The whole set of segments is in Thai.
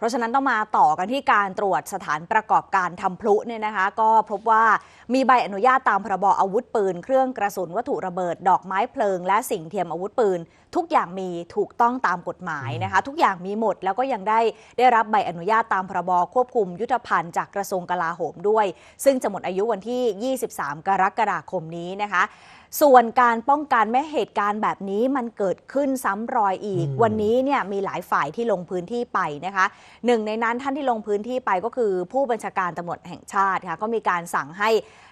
เพราะฉะนั้นต้องมาต่อกันที่การตรวจสถานประกอบการทำพลุเนี่ยนะคะ ก็พบว่ามีใบอนุญาตตามพรบอาวุธปืน เครื่องกระสุนวัตถุระเบิด ดอกไม้เพลิง และสิ่งเทียมอาวุธปืน ทุกอย่างมีถูกต้องตามกฎหมายนะคะ ทุกอย่างมีหมดแล้วก็ยังได้ได้รับใบอนุญาตตามพรบควบคุมยุทธภัณฑ์จากกระทรวงกลาโหมด้วย ซึ่งจะหมดอายุวันที่ 23 กรกฎาคมนี้นะคะ ส่วนการป้องกันไม่ให้เหตุการณ์แบบนี้มันเกิดขึ้นซ้ำรอยอีกอืมวันนี้เนี่ยมีหลายฝ่ายที่ลงพื้นที่ไปนะคะหนึ่งในนั้นท่านที่ลงพื้นที่ไปก็คือผู้บัญชาการตำรวจแห่งชาติค่ะก็มีการสั่งให้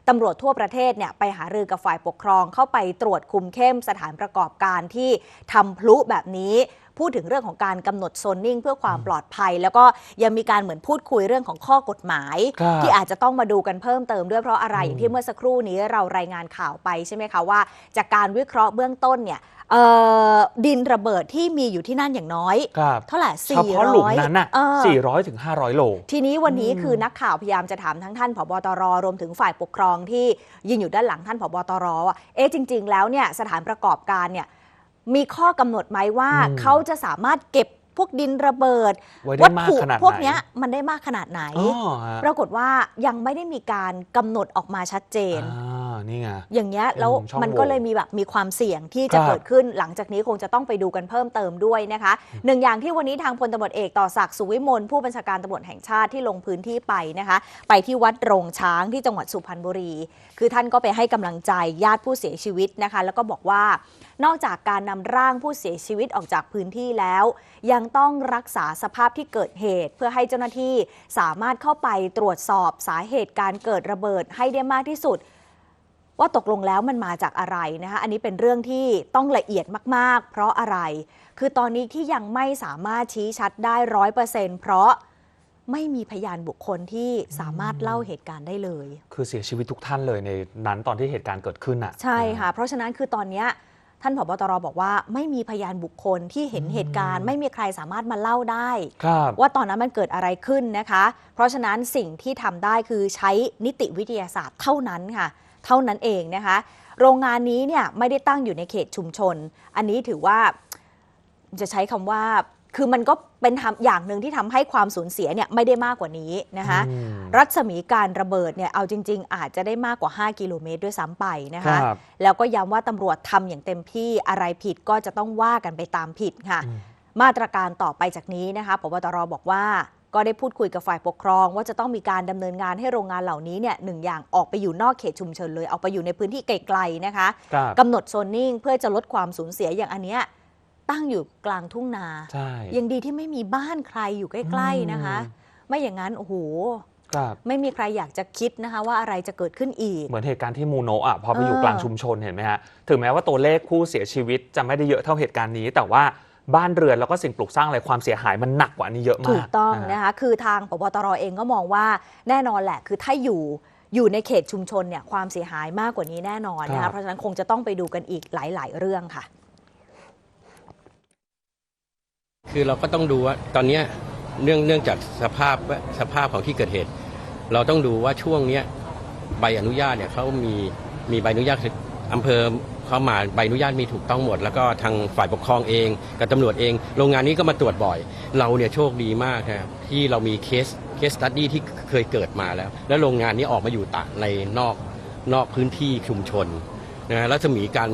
ตำรวจทั่วประเทศเนี่ยไปหารือกับฝ่ายปกครองเข้าไปตรวจคุมเข้มสถานประกอบการที่ทำพลุแบบนี้ พูดถึงเรื่องของการกำหนดโซนนิ่ง เพื่อความปลอดภัย แล้วก็ยังมีการเหมือนพูดคุยเรื่องของข้อกฎหมาย ครับที่อาจจะต้องมาดูกันเพิ่มเติมด้วยเพราะอะไรอืมอย่างที่เมื่อสักครู่นี้เรารายงานข่าวไปใช่ไหมคะว่า จากการวิเคราะห์เบื้องต้นเนี่ยเอ่อดินระเบิดที่มีอยู่ที่นั่นอย่างน้อย ครับ เท่าไหร่เฉพาะหลุม400นั้นน่ะเออ400ถึง500 โล ทีนี้วันนี้อืมคือนักข่าวพยายามจะถามทั้งท่านผบตรรวมถึงฝ่ายปกครองที่ยืนอยู่ด้านหลังท่านผบตรว่าเอ๊ะจริง ๆ แล้วเนี่ยสถานประกอบการเนี่ย มีข้อกำหนดไหมว่าอืมเขาจะสามารถเก็บพวกดินระเบิด ไว้ได้วัตมากถุขนาดไหน พวกเนี้ยมันได้มากขนาดไหน อ๋อฮะปรากฏว่ายังไม่ได้มีการกำหนดออกมาชัดเจน อ่า นี่ไงอย่างเงี้ยแล้วช่องมันก็โหว่เลยมีแบบมีความเสี่ยงที่จะครับเกิดขึ้นหลังจากนี้คงจะต้องไปดูกันเพิ่มเติมด้วยนะคะหนึ่งอย่างที่วันนี้ทางพลตำรวจเอกต่อศักดิ์สุวิมลผู้บัญชาการตำรวจแห่งชาติที่ลงพื้นที่ไปนะคะ ไปที่วัดโรงช้างที่จังหวัดสุพรรณบุรี คือท่านก็ไปให้กำลังใจญาติผู้เสียชีวิตนะคะ แล้วก็บอกว่านอกจากการนำร่างผู้เสียชีวิตออกจากพื้นที่แล้ว ยังต้องรักษาสภาพที่เกิดเหตุ เพื่อให้เจ้าหน้าที่สามารถเข้าไปตรวจสอบสาเหตุการเกิดระเบิดให้ได้มากที่สุด ว่าตกลงแล้วมันมาจากอะไรนะคะอันนี้เป็นเรื่องที่ต้องละเอียดมาก ๆ เพราะอะไร คือตอนนี้ที่ยังไม่สามารถชี้ชัดได้ร้อยเปอร์เซ็นต์เพราะไม่มีพยานบุคคลที่สามารถเล่าเหตุการณ์ได้เลย คือเสียชีวิตทุกท่านเลยในนั้นตอนที่เหตุการณ์เกิดขึ้นอะ ใช่ค่ะ เพราะฉะนั้นคือตอนเนี้ยท่านผบตรบอกว่าไม่มีพยานบุคคลที่เห็นเหตุการณ์ ไม่มีใครสามารถมาเล่าได้ครับว่าตอนนั้นมันเกิดอะไรขึ้นนะคะ เพราะฉะนั้นสิ่งที่ทำได้คือใช้นิติวิทยาศาสตร์เท่านั้นค่ะ เท่านั้นเองนะคะ โรงงานนี้เนี่ยไม่ได้ตั้งอยู่ในเขตชุมชน อันนี้ถือว่าจะใช้คำว่าคือมันก็เป็นทำอย่างหนึ่งที่ทำให้ความสูญเสียเนี่ยไม่ได้มากกว่านี้นะคะอืมรัศมีการระเบิดเนี่ยเอาจริง ๆ อาจจะได้มากกว่า 5 กิโลเมตรด้วยซ้ำไปนะคะครับแล้วก็ย้ำว่าตำรวจทำอย่างเต็มที่อะไรผิดก็จะต้องว่ากันไปตามผิดค่ะอืมมาตรการต่อไปจากนี้นะคะพบตรบอกว่า ก็ได้พูดคุยกับฝ่ายปกครอง ว่าจะต้องมีการดำเนินงานให้โรงงานเหล่านี้เนี่ยหนึ่งอย่างออกไปอยู่นอกเขตชุมชนเลยออกไปอยู่ในพื้นที่ไกลๆนะคะครับกำหนดโซนนิ่งเพื่อจะลดความสูญเสียอย่างอันเนี้ยตั้งอยู่กลางทุ่งนาใช่ยังดีที่ไม่มีบ้านใครอยู่ใกล้ ๆนะคะอืมไม่อย่างนั้น โอ้โหครับไม่มีใครอยากจะคิดนะคะว่าอะไรจะเกิดขึ้นอีก เหมือนเหตุการณ์ที่มูโนะอะพอไปอยู่เออกลางชุมชนเห็นไหมฮะ ถึงแม้ว่าตัวเลขผู้เสียชีวิตจะไม่ได้เยอะเท่าเหตุการณ์นี้ แต่ว่า บ้านเรือนแล้วก็สิ่งปลูกสร้างอะไรความเสียหายมันหนักกว่านี้เยอะมากถูกต้องฮนะคะคือทางปปตรเองก็มองว่าแน่นอนแหละ คือถ้าอยู่อยู่ในเขตชุมชนเนี่ยความเสียหายมากกว่านี้แน่นอนนะครัคะบเพราะฉะนั้นคงจะต้องไปดูกันอีกหลาย ๆ เรื่องค่ะ คือเราก็ต้องดูว่าตอนเนี้ยเนื่องเนื่องจากสภาพสภาพของที่เกิดเหตุ เราต้องดูว่าช่วงเนี้ยใบอนุญาตเนี่ยเขามีมีใบอนุญาตอำเภอ เข้ามาใบอนุญาตมีถูกต้องหมด แล้วก็ทางฝ่ายปกครองเอง กับตำรวจเอง โรงงานนี้ก็มาตรวจบ่อย เราเนี่ยโชคดีมากครับที่เรามีเคสเคสตัดดี้ที่เคยเกิดมาแล้ว แล้วโรงงานนี้ออกมาอยู่ตะในนอกนอกพื้นที่ชุมชนนะรัศมีการ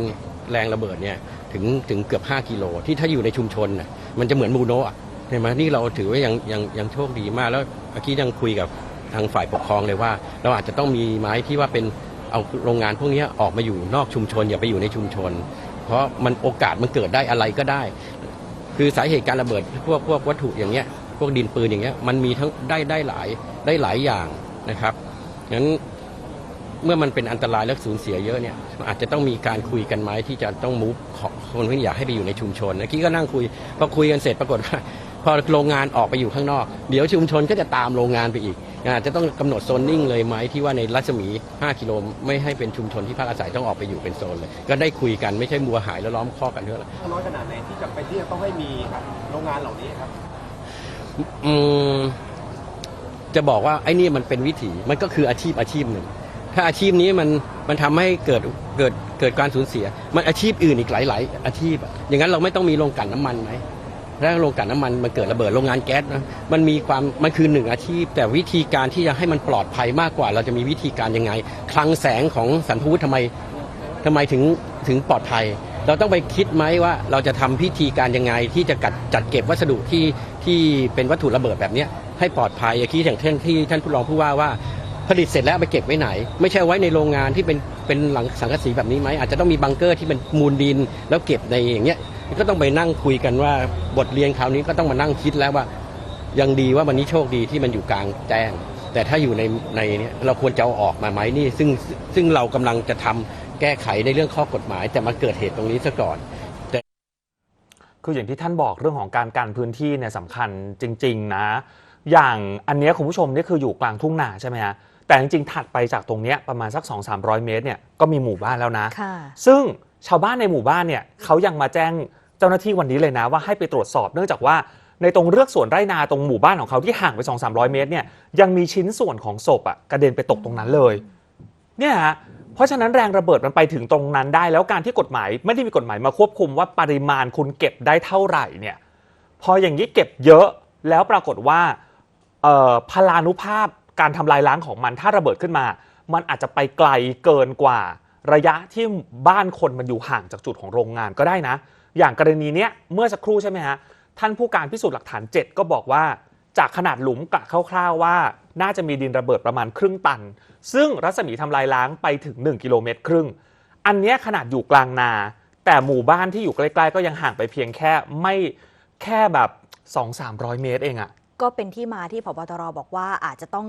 แรงระเบิดเนี่ยถึงถึงเกือบ 5 กิโล ที่ถ้าอยู่ในชุมชนน่ะมันจะเหมือนมูโนะอะใช่ไหมนี่เราถือว่ายังยังยังโชคดีมากแล้วเมื่อกี้ยังคุยกับทางฝ่ายปกครองเลยว่า เราอาจจะต้องมีไม้ที่ว่าเป็น เอาโรงงานพวกนี้ออกมาอยู่นอกชุมชน อย่าไปอยู่ในชุมชน เพราะมันโอกาสมันเกิดได้อะไรก็ได้ คือสาเหตุการระเบิดพวกพวกวัตถุอย่างเงี้ยพวกดินปืนอย่างเงี้ยมันมีทั้งได้ได้หลายได้หลายอย่างนะครับงั้นเมื่อมันเป็นอันตรายและสูญเสียเยอะเนี่ยอาจจะต้องมีการคุยกันไหมที่จะต้องมูฟคนที่อยากให้ไปอยู่ในชุมชนเมื่อกี้ก็นั่งคุยพอคุยกันเสร็จปรากฏว่าพอโรงงานออกไปอยู่ข้างนอก เดี๋ยวชุมชนก็จะตามโรงงานไปอีก อาจจะต้องกำหนดโซนนิ่งเลยไหมที่ว่าในรัศมี 5 กิโลไม่ให้เป็นชุมชนที่พักอาศัยต้องออกไปอยู่เป็นโซนเลย ก็ได้คุยกันไม่ใช่มัวหายแล้วล้อมข้อกันเท่าไหร่น้อยขนาดไหนที่จะไปที่จะต้องให้มีโรงงานเหล่านี้ครับอืมจะบอกว่าไอ้นี่มันเป็นวิถีมันก็คืออาชีพอาชีพหนึ่ง ถ้าอาชีพนี้มันมันทำให้เกิดเกิดเกิดการสูญเสีย มันอาชีพอื่นอีกหลาย ๆ อาชีพอะอย่างนั้นเราไม่ต้องมีโรงกลั่นน้ำมันไหม แล้วโรงกลั่นน้ำมันมันเกิดระเบิดโรงงานแก๊สนะมันมีความมันคือหนึ่งอาชีพ แต่วิธีการที่จะให้มันปลอดภัยมากกว่า เราจะมีวิธีการยังไง คลังแสงของสันพวุฒิทำไมทำไมถึงถึงปลอดภัย เราต้องไปคิดไหมว่าเราจะทำพิธีการยังไง ที่จะกัดจัดเก็บวัสดุที่ที่เป็นวัตถุระเบิดแบบนี้ให้ปลอดภัยอย่างที่อย่างเช่นที่ท่านผู้รองผู้ว่าว่าผลิตเสร็จแล้วไปเก็บไว้ไหน ไม่ใช่ไว้ในโรงงานที่เป็นเป็นหลังสังกะสีแบบนี้ไหมอาจจะต้องมีบังเกอร์ที่เป็นมูลดินแล้วเก็บในอย่างเงี้ย ก็ต้องไปนั่งคุยกันว่าบทเรียนคราวนี้ก็ต้องมานั่งคิดแล้วว่ายังดีว่าวันนี้โชคดีที่มันอยู่กลางแจ้ง แต่ถ้าอยู่ในในเนี้ยเราควรจะเอาออกมาไหมนี่ ซึ่งซึ่งเรากำลังจะทำแก้ไขในเรื่องข้อกฎหมาย แต่มาเกิดเหตุตรงนี้ซะก่อนคืออย่างที่ท่านบอกเรื่องของการกันพื้นที่เนี่ยสำคัญจริง ๆ นะ อย่างอันเนี้ยคุณผู้ชมนี่คืออยู่กลางทุ่งนาใช่ไหมฮะแต่จริงๆถัดไปจากตรงเนี้ยประมาณสัก 2 3 0 0 เมตรเนี่ยก็มีหมู่บ้านแล้วนะค่ะซึ่ง ชาวบ้านในหมู่บ้านเนี่ยเขายังมาแจ้งเจ้าหน้าที่วันนี้เลยนะว่าให้ไปตรวจสอบเนื่องจากว่าในตรงเรือกสวนไร่นาตรงหมู่บ้านของเขาที่ห่างไป 2 3 0 0 เมตรเนี่ยยังมีชิ้นส่วนของศพอะกระเด็นไปตกตรงนั้นเลยเนี่ยฮะเพราะฉะนั้นแรงระเบิดมันไปถึงตรงนั้นได้ แล้วการที่กฎหมายไม่ได้มีกฎหมายมาควบคุมว่าปริมาณคุณเก็บได้เท่าไหร่เนี่ยพออย่างนี้เก็บเยอะแล้วปรากฏว่าพลานุภาพการทำลายล้างของมันถ้าระเบิดขึ้นมา มันอาจจะไปไกลเกินกว่า ระยะที่บ้านคนมันอยู่ห่างจากจุดของโรงงานก็ได้นะ อย่างกรณีเนี้ยเมื่อสักครู่ใช่ไหมฮะท่านผู้การพิสูจน์หลักฐาน 7 ก็บอกว่า จากขนาดหลุมกะคร่าวๆว่า น่าจะมีดินระเบิดประมาณครึ่งตัน ซึ่งรัศมีทำลายล้างไปถึง 1 กิโลเมตรครึ่ง อันเนี้ยขนาดอยู่กลางนา แต่หมู่บ้านที่อยู่ใกล้ๆ ก็ยังห่างไปเพียงแค่ไม่แค่แบบ 2-300 เมตรเองอะก็เป็นที่มาที่พบตรบอกว่าอาจจะต้อง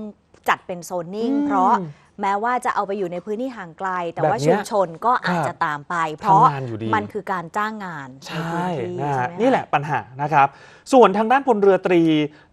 จัดเป็นโซนนิ่ง เพราะ แม้ว่าจะเอาไปอยู่ในพื้นที่ห่างไกล แต่ว่าแบบเนี้ชุยมชนก็อาจครับจะตามไป เพราะทำงานอยู่ดีมันคือการจ้างงานในใช่พื้นที่นะใช่ฮะไหมนี่แหละปัญหานะครับ ส่วนทางด้านพลเรือตรี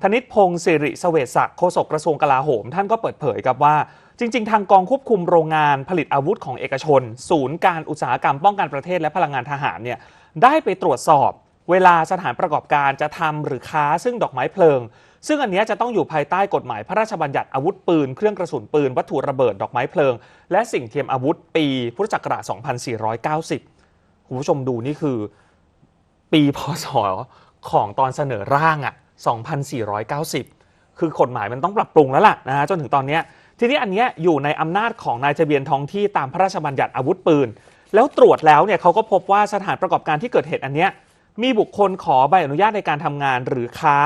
ธนิตพงศ์สิริเสเวตศักดิ์โฆษกกระทรวงกลาโหม ท่านก็เปิดเผยครับว่าจริง ๆ ทางกองควบคุมโรงงานผลิตอาวุธของเอกชน ศูนย์การอุตสาหกรรมป้องกันประเทศและพลังงานทหารเนี่ยได้ไปตรวจสอบ เวลาสถานประกอบการจะทำหรือค้าซึ่งดอกไม้เพลิง ซึ่งอันนี้จะต้องอยู่ภายใต้กฎหมายพระราชบัญญัติอาวุธปืน เครื่องกระสุนปืน วัตถุระเบิดดอกไม้เพลิง และสิ่งเทียมอาวุธปีพุทธศักราช 2490 คุณผู้ชมดูนี่คือปีพศของตอนเสนอร่างอะ 2490 คือกฎหมายมันต้องปรับปรุงแล้วล่ะนะฮะจนถึงตอนนี้ทีนี้อันนี้อยู่ในอำนาจของนายทะเบียนท้องที่ตามพระราชบัญญัติอาวุธปืน แล้วตรวจแล้วเนี่ยเขาก็พบว่าสถานประกอบการที่เกิดเหตุอันเนี้ย มีบุคคลขอใบอนุญาตในการทำงานหรือค้า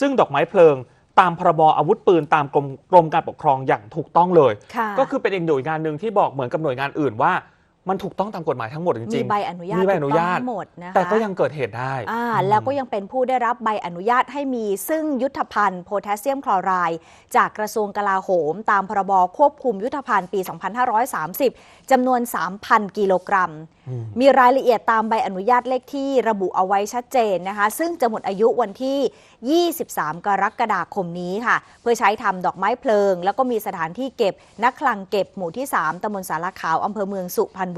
ซึ่งดอกไม้เพลิง ตามพรบอาวุธปืนตามกรมกรมการปกครองอย่างถูกต้องเลยค่ะก็คือเป็นอีกหน่วยงานหนึ่งที่บอกเหมือนกับหน่วยงานอื่นว่า มันถูกต้องตามกฎหมายทั้งหมดจมีริงๆใบอนุญาตมีใบอนุญาต ถูกต้องทั้งหมดนะคะแต่ก็ยังเกิดเหตุได้ อ่าแล้วก็ยังเป็นผู้ได้รับใบอนุญาตให้มี ซึ่งยุทธภัณฑ์โพแทสเซียมคลอไรด์จากกระทรวงกลาโหม ตามพรบควบคุมยุทธภัณฑ์ปี 2530 จำนวน 3,000 กิโลกรัม มีรายละเอียดตามใบอนุญาตเลขที่ระบุเอาไว้ชัดเจนนะคะ ซึ่งจะหมดอายุวันที่ 23 กรกฎาคมนี้ค่ะ เพื่อใช้ทำดอกไม้เพลิง แล้วก็มีสถานที่เก็บนักคลังเก็บหมู่ที่ 3ตำบลสารขาวอำเภอเมืองสุพรรณบุรี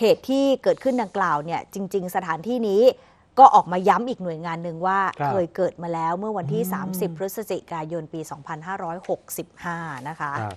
เหตุที่เกิดขึ้นดังกล่าวเนี่ยจริง ๆ สถานที่นี้ก็ออกมาย้ำอีกหน่วยงานหนึ่งว่าครับ เคยเกิดมาแล้วเมื่อวันที่อืม30 พฤศจิกายนปี 2565 นะคะ ครับ